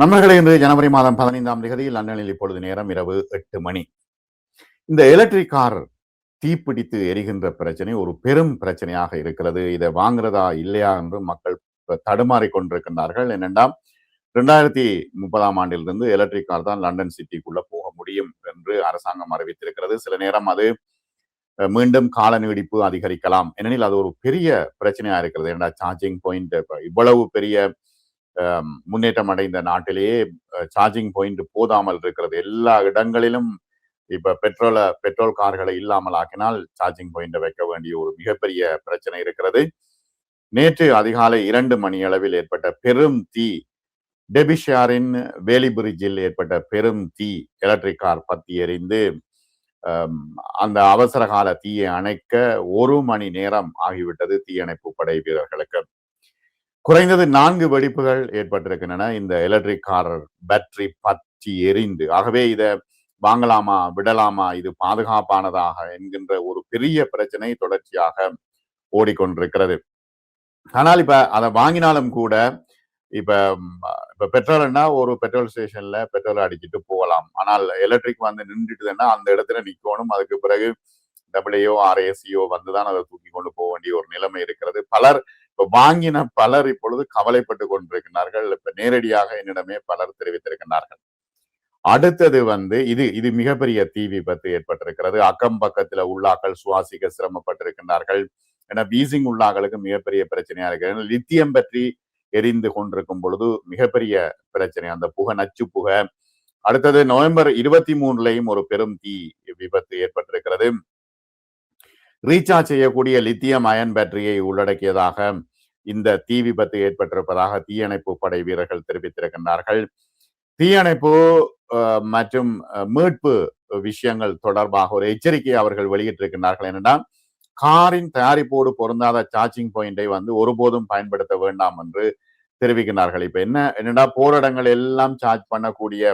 நண்பர்களே இன்று ஜனவரி மாதம் பதினைந்தாம் தேதி லண்டனில் இப்பொழுது நேரம் இரவு எட்டு மணி. இந்த எலக்ட்ரிக் கார் தீப்பிடித்து எரிகின்ற பிரச்சனை ஒரு பெரும் பிரச்சனையாக இருக்கிறது. இதை வாங்குறதா இல்லையா என்று மக்கள் தடுமாறி கொண்டிருக்கின்றார்கள். என்னென்னா ரெண்டாயிரத்தி முப்பதாம் ஆண்டிலிருந்து எலக்ட்ரிக் கார் தான் லண்டன் சிட்டிக்குள்ள போக முடியும் என்று அரசாங்கம் அறிவித்திருக்கிறது. சில நேரம் அது மீண்டும் கால நீடிப்பு அதிகரிக்கலாம். ஏனெனில் அது ஒரு பெரிய பிரச்சனையா இருக்கிறது. ஏன்னா சார்ஜிங் பாயிண்ட் இவ்வளவு பெரிய முன்னேற்றம் அடைந்த நாட்டிலேயே சார்ஜிங் பாயிண்ட் போதாமல் இருக்கிறது. எல்லா இடங்களிலும் இப்ப பெட்ரோல பெட்ரோல் கார்களை இல்லாமல் ஆக்கினால் சார்ஜிங் பாயிண்ட் வைக்க வேண்டிய ஒரு மிகப்பெரிய பிரச்சனை இருக்கிறது. நேற்று அதிகாலை இரண்டு மணி அளவில் ஏற்பட்ட பெரும் தீ டெபிஷியாரின் வேலிபிரிட்ஜில் ஏற்பட்ட பெரும் தீ எலக்ட்ரிக் கார் பத்தி எறிந்து அந்த அவசர கால தீயை அணைக்க ஒரு மணி நேரம் ஆகிவிட்டது தீயணைப்பு படை வீரர்களுக்கு. குறைந்தது நான்கு வெடிப்புகள் ஏற்பட்டிருக்கின்றன. இந்த எலக்ட்ரிக் கார் பேட்டரி பற்றி எரிந்து ஆகவே இதை வாங்கலாமா விடலாமா இது பாதுகாப்பானதாக என்கின்ற ஒரு பெரிய பிரச்சனை தொடர்ச்சியாக ஓடிக்கொண்டிருக்கிறது. ஆனால் இப்ப அதை வாங்கினாலும் கூட இப்ப இப்ப பெட்ரோல்னா ஒரு பெட்ரோல் ஸ்டேஷன்ல பெட்ரோல் அடிச்சுட்டு போகலாம். ஆனால் எலக்ட்ரிக் வந்து நின்றுட்டுதுன்னா அந்த இடத்துல நிக்கணும். அதுக்கு பிறகு டபிள்யூ ஆர்ஏசியோ வந்துதான் அதை தூக்கி கொண்டு போக வேண்டிய ஒரு நிலைமை இருக்கிறது. பலர் இப்ப வாங்கின பலர் இப்பொழுது கவலைப்பட்டு கொண்டிருக்கிறார்கள். இப்ப நேரடியாக என்னிடமே பலர் தெரிவித்திருக்கிறார்கள். அடுத்தது வந்து இது இது மிகப்பெரிய தீ விபத்து ஏற்பட்டிருக்கிறது. அக்கம் பக்கத்துல உள்ளாக்கள் சுவாசிக்க சிரமப்பட்டிருக்கின்றார்கள் ஏன்னா பீசிங் உள்ளாக்களுக்கு மிகப்பெரிய பிரச்சனையா இருக்கு. லித்தியம் பற்றி எரிந்து கொண்டிருக்கும் பொழுது மிகப்பெரிய பிரச்சனை. அந்த புகை நச்சு புகை. அடுத்தது நவம்பர் இருபத்தி மூணுலையும் ஒரு பெரும் தீ விபத்து ஏற்பட்டிருக்கிறது. ரீசார்ஜ் செய்யக்கூடிய லித்தியம் அயன் பேட்டரியை உள்ளடக்கியதாக இந்த தீ விபத்து ஏற்பட்டிருப்பதாக தீயணைப்பு படை வீரர்கள் தெரிவித்திருக்கின்றார்கள். தீயணைப்பு மற்றும் மீட்பு விஷயங்கள் தொடர்பாக ஒரு எச்சரிக்கையை அவர்கள் வெளியிட்டிருக்கின்றார்கள் என்னென்னா காரின் தயாரிப்போடு பொருந்தாத சார்ஜிங் பாயிண்டை வந்து ஒருபோதும் பயன்படுத்த வேண்டாம் என்று தெரிவிக்கிறார்கள் இப்ப என்ன என்னடா போரிடங்கள் எல்லாம் சார்ஜ் பண்ணக்கூடிய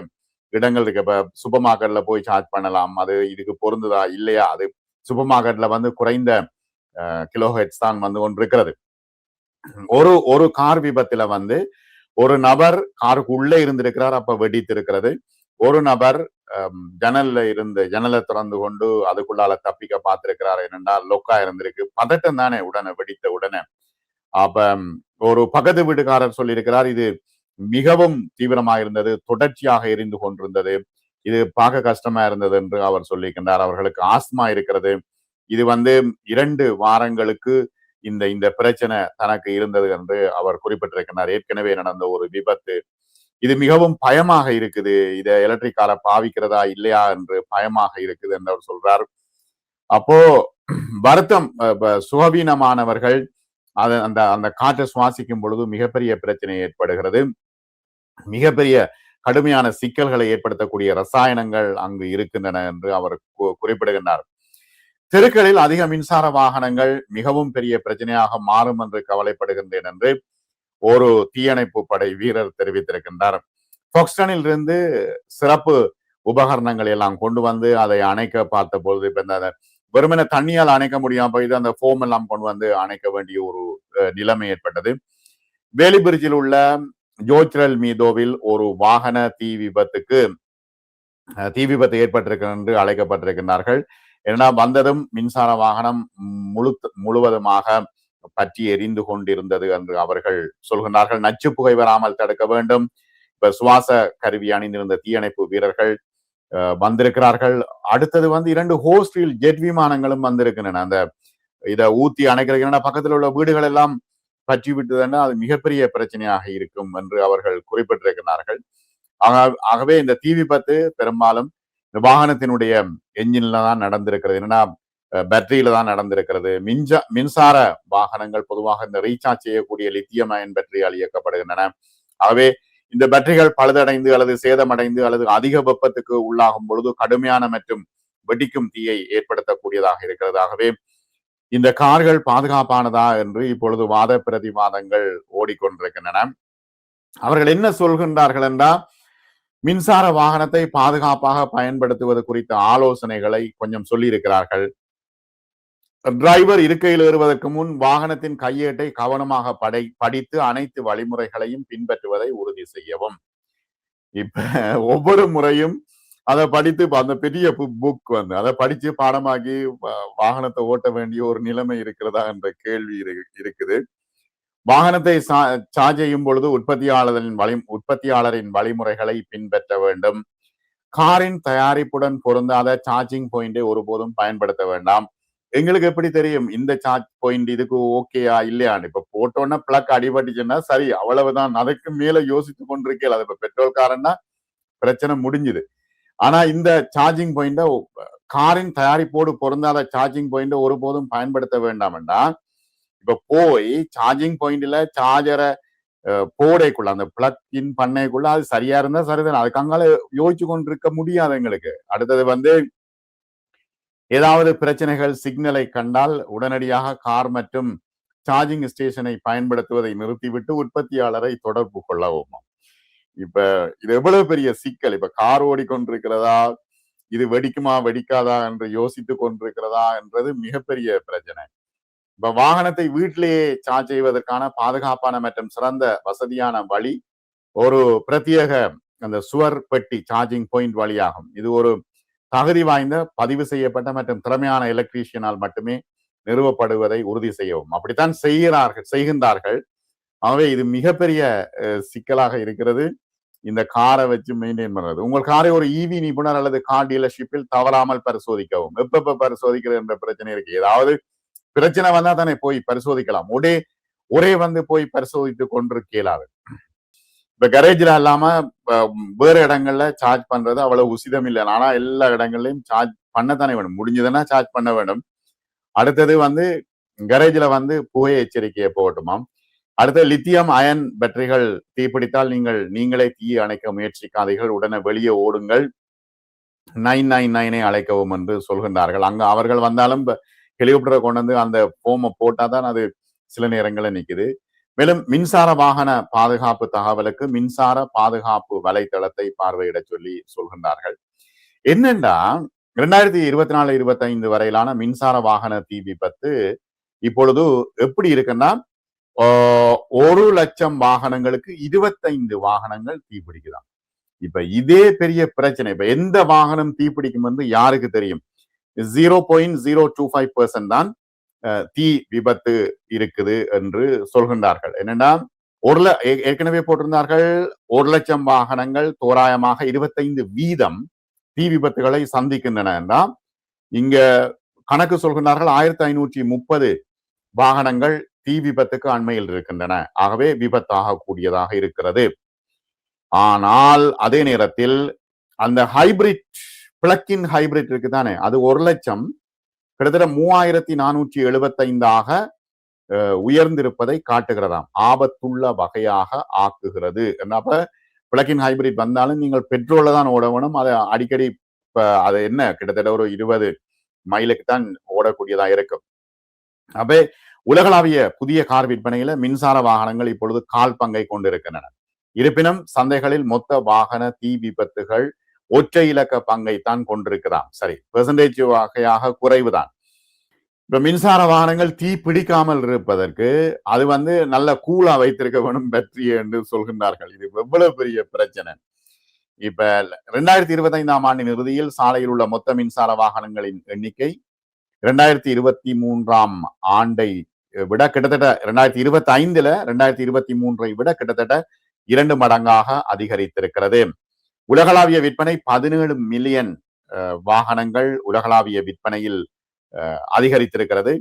இடங்கள் இருக்கு. இப்ப சூப்பர் மார்க்கெட்ல போய் சார்ஜ் பண்ணலாம். அது இதுக்கு பொருந்துதா இல்லையா? அது சூப்பர் மார்க்கெட்ல வந்து குறைந்த கிலோஹெட்ஸ் தான் வந்து கொண்டிருக்கிறது. ஒரு ஒரு கார் விபத்துல வந்து ஒரு நபர் காருக்கு உள்ளே இருந்திருக்கிறார் அப்ப வெடித்து இருக்கிறது ஒரு நபர் ஜன்னல்ல இருந்து ஜன்னலை திறந்து கொண்டு அதுக்குள்ளால தப்பிக்க பார்த்திருக்கிறார். என்னென்றால் லொக்கா இருந்திருக்கு. பதட்டம் தானே உடனே வெடித்த உடனே. அப்ப ஒரு பக்கத்து வீட்டுக்காரர் சொல்லியிருக்கிறார் இது மிகவும் தீவிரமாக இருந்தது தொடர்ச்சியாக எரிந்து கொண்டிருந்தது. இது பார்க்க கஷ்டமா இருந்தது என்று அவர் சொல்லியிருக்கின்றார் அவர்களுக்கு ஆஸ்மா இருக்கிறது. இது வந்து இரண்டு வாரங்களுக்கு இந்த இந்த பிரச்சனை தனக்கு இருந்தது என்று அவர் குறிப்பிட்டிருக்கிறார் ஏற்கனவே நடந்த ஒரு விபத்து. இது மிகவும் பயமாக இருக்குது. இதை எலக்ட்ரிக் காரை பாவிக்கிறதா இல்லையா என்று பயமாக இருக்குது என்று அவர் சொல்றார். அப்போ வருத்தம் சுகவீனமானவர்கள் அதை அந்த அந்த காற்றை சுவாசிக்கும் பொழுது மிகப்பெரிய பிரச்சனை ஏற்படுகிறது. மிகப்பெரிய கடுமையான சிக்கல்களை ஏற்படுத்தக்கூடிய ரசாயனங்கள் அங்கு இருக்கின்றன என்று அவர் குறிப்பிடுகின்றார். தெருக்களில் அதிக மின்சார வாகனங்கள் மிகவும் பெரிய பிரச்சனையாக மாறும் என்று கவலைப்படுகின்றேன் என்று ஒரு தீயணைப்பு படை வீரர் தெரிவித்திருக்கின்றார். பொக்ஸ்டனில் இருந்து சிறப்பு உபகரணங்கள் எல்லாம் கொண்டு வந்து அதை அணைக்க பார்த்த பொழுது இப்ப இந்த வெறுமன தண்ணியால் அணைக்க முடியாம போய் அந்த ஃபோம் எல்லாம் கொண்டு வந்து அணைக்க வேண்டிய ஒரு நிலைமை ஏற்பட்டது. வேலிபிரிட்ஜில் உள்ள ஜோச்ரல் மீதோவில் ஒரு வாகன தீ விபத்துக்கு தீ விபத்து ஏற்பட்டிருக்கிறது என்று அழைக்கப்பட்டிருக்கின்றார்கள். ஏன்னா வந்ததும் மின்சார வாகனம் முழு முழுவதுமாக பற்றி எரிந்து கொண்டிருந்தது என்று அவர்கள் சொல்கின்றார்கள். நச்சு புகை வராமல் தடுக்க வேண்டும். இப்ப சுவாச கருவி அணிந்திருந்த தீயணைப்பு வீரர்கள் வந்திருக்கிறார்கள். அடுத்தது வந்து இரண்டு ஹோஸ்டில் ஜெட் விமானங்களும் வந்திருக்கின்றன. அந்த இதை ஊத்தி அணைக்கிறதுக்கு பக்கத்தில் உள்ள வீடுகள் எல்லாம் பற்றி விட்டதுன்னா அது மிகப்பெரிய பிரச்சனையாக இருக்கும் என்று அவர்கள் குறிப்பிட்டிருக்கிறார்கள். ஆகவே இந்த தீ விபத்து பெரும்பாலும் இந்த வாகனத்தினுடைய என்ஜின்ல தான் நடந்திருக்கிறது. என்னன்னா பேட்டரியில தான் நடந்திருக்கிறது. மின்சா மின்சார வாகனங்கள் பொதுவாக இந்த ரீசார்ஜ் செய்யக்கூடிய லித்தியம் அயன் பேட்டரியால் இயக்கப்படுகின்றன. ஆகவே இந்த பேட்டரிகள் பழுதடைந்து அல்லது சேதமடைந்து அல்லது அதிக வெப்பத்துக்கு உள்ளாகும் பொழுது கடுமையான மற்றும் வெடிக்கும் தீயை ஏற்படுத்தக்கூடியதாக இருக்கிறது. ஆகவே இந்த கார்கள் பாதுகாப்பானதா என்று இப்பொழுது வாத பிரதிவாதங்கள் ஓடிக்கொண்டிருக்கின்றன. அவர்கள் என்ன சொல்கின்றார்கள் என்றால் மின்சார வாகனத்தை பாதுகாப்பாக பயன்படுத்துவது குறித்த ஆலோசனைகளை கொஞ்சம் சொல்லியிருக்கிறார்கள். டிரைவர் இருக்கையில் ஏறுவதற்கு முன் வாகனத்தின் கையேட்டை கவனமாக படை படித்து அனைத்து வழிமுறைகளையும் பின்பற்றுவதை உறுதி செய்யவும். இப்ப ஒவ்வொரு முறையும் அதை படித்து அந்த பெரிய புக் வந்து அதை படிச்சு பாடமாக்கி வாகனத்தை ஓட்ட வேண்டிய ஒரு நிலைமை இருக்கிறதா என்ற கேள்வி இருக்குது. வாகனத்தை சா- சார்ஜ் செய்யும் பொழுது உற்பத்தியாளரின் வழி உற்பத்தியாளரின் வழிமுறைகளை பின்பற்ற வேண்டும். காரின் தயாரிப்புடன் பொருந்தாத சார்ஜிங் பாயிண்டை ஒருபோதும் பயன்படுத்த வேண்டாம். எங்களுக்கு எப்படி தெரியும்? இந்த சார்ஜ் பாயிண்ட் இதுக்கு ஓகேயா இல்லையான்னு இப்ப போட்டோன்னா பிளக் அடிபட்டுச்சுன்னா சரி அவ்வளவுதான். அதுக்கு மேல யோசித்து கொண்டிருக்கல அது இப்ப பெட்ரோல் காரன்னா பிரச்சனை முடிஞ்சுது. ஆனா இந்த சார்ஜிங் பாயிண்ட காரின் தயாரிப்போடு பொருந்தாத சார்ஜிங் பாயிண்ட ஒருபோதும் பயன்படுத்த வேண்டாம்டா இப்ப போய் சார்ஜிங் பாயிண்ட்ல சார்ஜரை போடைக்குள்ள அந்த பிளக் இன் பண்ணைக்குள்ள அது சரியா இருந்தா சரிதான். அதுக்கு அங்கால யோசிச்சு கொண்டிருக்க முடியாது எங்களுக்கு. அடுத்தது வந்து ஏதாவது பிரச்சனைகள் சிக்னலை கண்டால் உடனடியாக கார் மற்றும் சார்ஜிங் ஸ்டேஷனை பயன்படுத்துவதை நிறுத்திவிட்டு உற்பத்தியாளரை தொடர்பு கொள்ளவும்? இப்ப இது எவ்வளவு பெரிய சிக்கல்? இப்ப கார் ஓடிக்கொண்டிருக்கிறதா? இது வெடிக்குமா வெடிக்காதா என்று யோசித்து கொண்டிருக்கிறதா என்றது மிகப்பெரிய பிரச்சனை. இப்ப வாகனத்தை வீட்டிலேயே சார்ஜ் செய்வதற்கான பாதுகாப்பான மற்றும் சிறந்த வசதியான வழி ஒரு பிரத்யேக அந்த சுவர் பெட்டி சார்ஜிங் பாயிண்ட் வழியாகும். இது ஒரு தகுதி வாய்ந்த பதிவு செய்யப்பட்ட மற்றும் திறமையான எலக்ட்ரீஷியனால் மட்டுமே நிறுவப்படுவதை உறுதி செய்யவும். அப்படித்தான் செய்கிறார்கள் செய்கின்றார்கள். ஆகவே இது மிகப்பெரிய அஹ், சிக்கலாக இருக்கிறது. இந்த காரை வச்சு மெயின்டைன் பண்றது. உங்கள் காரை ஒரு ஈவி நிபுணர் அல்லது கார் டீலர்ஷிப்பில் தவறாமல் பரிசோதிக்கவும். எப்பப்ப பரிசோதிக்கிறது என்ற பிரச்சனை இருக்கு. ஏதாவது பிரச்சனை வந்தா தானே போய் பரிசோதிக்கலாம். ஒரே ஒரே வந்து போய் பரிசோதித்து கொண்டிருக்க இயலாது இப்ப கரேஜ்ல இல்லாம வேற இடங்கள்ல சார்ஜ் பண்றது அவ்வளவு உசிதம் இல்லை. ஆனா எல்லா இடங்கள்லயும் சார்ஜ் பண்ணத்தானே வேணும். முடிஞ்சதுன்னா சார்ஜ் பண்ண வேண்டும் அடுத்தது வந்து கரேஜ்ல வந்து புகை எச்சரிக்கையை போகட்டுமாம். அடுத்து லித்தியம் அயன் பேட்டரிகள் தீப்பிடித்தால் நீங்கள் நீங்களே தீயை அணைக்க முயற்சிக்காதீர்கள். உடனே வெளியே ஓடுங்கள். நைன் நைன் நைனை அழைக்கவும் என்று சொல்கின்றார்கள். அங்க அவர்கள் வந்தாலும் ஹெலிகாப்டரை கொண்டு வந்து அந்த போமை போட்டாதான் அது சில நேரங்களில் நிக்குது. மேலும் மின்சார வாகன பாதுகாப்பு தகவலுக்கு மின்சார பாதுகாப்பு வலைத்தளத்தை பார்வையிட சொல்லி சொல்கின்றார்கள். என்னென்றா ரெண்டாயிரத்தி இருபத்தி நாலு இருபத்தி ஐந்து வரையிலான மின்சார வாகன தீ விபத்து இப்பொழுது எப்படி இருக்குன்னா ஒரு லட்சம் வாகனங்களுக்கு இருபத்தைந்து வாகனங்கள் தீப்பிடிக்குதான் இப்ப இதே பெரிய பிரச்சனை இப்ப எந்த வாகனம் தீப்பிடிக்கும் வந்து யாருக்கு தெரியும்? Zero point zero two five percent தான் தீ விபத்து இருக்குது என்று சொல்கின்றார்கள். என்னன்னா ஒரு ல- ஏ- ஏற்கனவே போட்டிருந்தார்கள் ஒரு லட்சம் வாகனங்கள் தோராயமாக இருபத்தைந்து வீதம் தீ விபத்துகளை சந்திக்கின்றன என்றால் இங்க கணக்கு சொல்கின்றார்கள் ஆயிரத்தி ஐநூற்றி முப்பது வாகனங்கள் தீ விபத்துக்கு அண்மையில் இருக்கின்றன. ஆகவே விபத்தாக கூடியதாக இருக்கிறது. ஆனால் அதே நேரத்தில் அந்த ஹைபிரிட் பிளக்கின் ஹைபிரிட் இருக்கு தானே அது ஒரு லட்சம் கிட்டத்தட்ட மூவாயிரத்தி நானூற்றி எழுபத்தைந்தாக அஹ், உயர்ந்திருப்பதை காட்டுகிறதாம். ஆபத்துள்ள வகையாக ஆக்குகிறது. என்ன அப்ப? பிளக்கின் ஹைபிரிட் வந்தாலும் நீங்கள் பெட்ரோல தான் ஓட அதை அடிக்கடி இப்ப அது என்ன? கிட்டத்தட்ட ஒரு இருபது மைலுக்கு தான் ஓடக்கூடியதா இருக்கும். அப்ப உலகளாவிய புதிய கார் விற்பனையில மின்சார வாகனங்கள் இப்பொழுது கால் பங்கை கொண்டிருக்கின்றன. இருப்பினும் சந்தைகளில் மொத்த வாகன தீ விபத்துகள் ஒற்றை இலக்க பங்கை தான் கொண்டிருக்கிறான் சரி பெர்சன்டேஜ் வகையாக குறைவுதான். இப்ப மின்சார வாகனங்கள் தீ பிடிக்காமல் இருப்பதற்கு அது வந்து நல்ல கூலா வைத்திருக்க வேணும் பேட்டரி என்று சொல்கின்றார்கள். இது எவ்வளவு பெரிய பிரச்சனை. இப்ப ரெண்டாயிரத்தி இருபத்தி ஐந்தாம் ஆண்டின் இறுதியில் சாலையில் உள்ள மொத்த மின்சார வாகனங்களின் எண்ணிக்கை ரெண்டாயிரத்தி இருபத்தி மூன்றாம் ஆண்டை விட கிட்டத்தட்ட ரெண்டாயிரத்தி இருபத்தி ஐந்துல ரெண்டாயிரத்தி இருபத்தி மூன்றை விட கிட்டத்தட்ட இரண்டு மடங்காக அதிகரித்திருக்கிறது. உலகளாவிய விற்பனை பதினேழு மில்லியன் வாகனங்கள் உலகளாவிய விற்பனையில் அதிகரித்திருக்கிறது.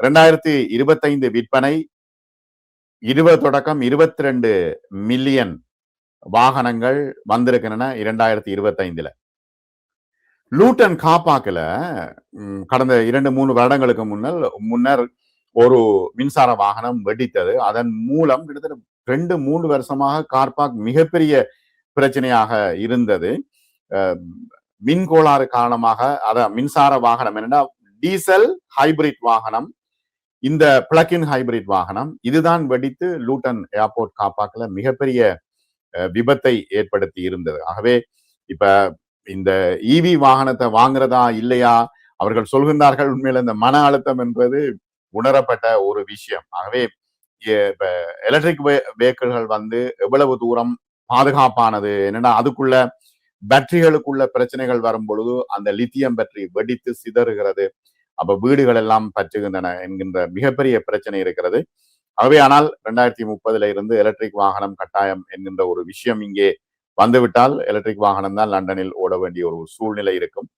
ரெண்டாயிரத்தி இருபத்தைந்து விற்பனை இருபது தொடக்கம் இருபத்தி ரெண்டு மில்லியன் வாகனங்கள் வந்திருக்கின்றன இரண்டாயிரத்தி இருபத்தைந்துல. லூட்டன் காப்பாக்கில் கடந்த இரண்டு மூணு வருடங்களுக்கு முன்னர் முன்னர் ஒரு மின்சார வாகனம் வெடித்தது. அதன் மூலம் கிட்டத்தட்ட ரெண்டு மூன்று வருஷமாக கார்பாக் மிகப்பெரிய பிரச்சனையாக இருந்தது. மின் கோளாறு காரணமாக அதான் மின்சார வாகனம் என்னன்னா டீசல் ஹைபிரிட் வாகனம். இந்த பிளக்கின் ஹைபிரிட் வாகனம். இதுதான் வெடித்து லூட்டன் ஏர்போர்ட் காப்பாக்கில் மிகப்பெரிய விபத்தை ஏற்படுத்தி இருந்தது. ஆகவே இப்ப இந்த ஈவி வாகனத்தை வாங்குறதா இல்லையா? அவர்கள் சொல்கின்றார்கள் உண்மையில இந்த மன அழுத்தம் என்பது உணரப்பட்ட ஒரு விஷயம். ஆகவே இப்ப எலக்ட்ரிக் வெஹிக்கிள்கள் வந்து எவ்வளவு தூரம் பாதுகாப்பானது? என்னன்னா அதுக்குள்ள பேட்டரிகளுக்குள்ள பிரச்சனைகள் வரும் பொழுது அந்த லித்தியம் பேட்டரி வெடித்து சிதறுகிறது. அப்ப வீடுகள் எல்லாம் பற்றுகின்றன என்கின்ற மிகப்பெரிய பிரச்சனை இருக்கிறது. ஆகவே ஆனால் ரெண்டாயிரத்தி முப்பதுல இருந்து எலக்ட்ரிக் வாகனம் கட்டாயம் என்கின்ற ஒரு விஷயம் இங்கே வந்துவிட்டால் எலக்ட்ரிக் வாகனம் தான் லண்டனில் ஓட வேண்டிய ஒரு சூழ்நிலை இருக்கும்.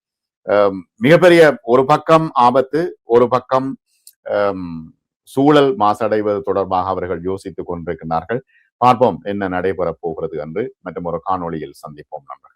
மிகப்பெரிய ஒரு பக்கம் ஆபத்து ஒரு பக்கம் சூழல் மாசடைவது தொடர்பாக அவர்கள் யோசித்துக் கொண்டிருக்கிறார்கள் பார்ப்போம் என்ன நடைபெறப் போகிறது என்று மற்றும் ஒரு காணொளியில் சந்திப்போம் நண்பர்கள்.